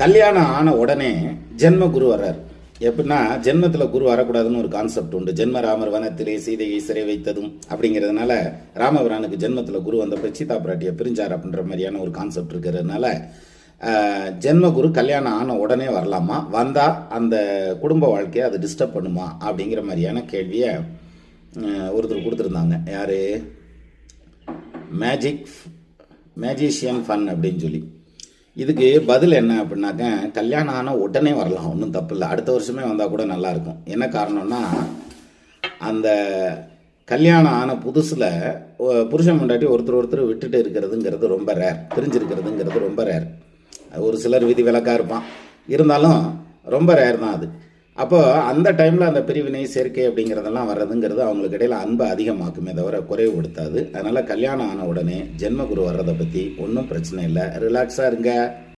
கல்யாணம் ஆன உடனே ஜென்ம குரு வர்றார். எப்படின்னா ஜென்மத்தில் குரு வரக்கூடாதுன்னு ஒரு கான்செப்ட் உண்டு. ஜென்ம ராமர் வனத்திலே சீதையை சிறை வைத்ததும் அப்படிங்கிறதுனால ராமபிரானுக்கு ஜென்மத்தில் குரு வந்த சீதா பிராட்டியை பிரிஞ்சார் அப்படின்ற மாதிரியான ஒரு கான்செப்ட் இருக்கிறதுனால ஜென்ம குரு கல்யாணம் ஆன உடனே வரலாமா? வந்தால் அந்த குடும்ப வாழ்க்கையை அது டிஸ்டர்ப் பண்ணுமா? அப்படிங்கிற மாதிரியான கேள்வியை ஒருத்தர் கொடுத்துருந்தாங்க. யார்? மேஜிக் மேஜிஷியன் ஃபன் அப்படின்னு சொல்லி. இதுக்கு பதில் என்ன அப்படின்னாக்க கல்யாணம் ஆன உடனே வரலாம். ஒன்றும் தப்பு இல்லை. அடுத்த வருஷமே வந்தால் கூட நல்லாயிருக்கும் என்ன காரணம்னா அந்த கல்யாணம் ஆன புதுசில் புருஷன் முண்டாட்டி ஒருத்தர் ஒருத்தர் விட்டுட்டு இருக்கிறதுங்கிறது ரொம்ப ரேர் பிரிஞ்சிருக்கிறதுங்கிறது ரொம்ப ரேர் ஒரு சிலர் விதி விலக்காக இருப்பான். இருந்தாலும் ரொம்ப ரேர் தான் அது. அப்போ அந்த டைமில் அந்த பிரிவினை சேர்க்கை அப்படிங்கிறதெல்லாம் வர்றதுங்கிறது அவங்களுக்கு இடையில அன்பை அதிகமாக்குமே தவிர குறைவுபடுத்தாது அதனால் கல்யாணம் ஆன உடனே ஜென்ம குரு வர்றதை பற்றி ஒன்றும் பிரச்சனை இல்லை. ரிலாக்ஸாக இருங்க.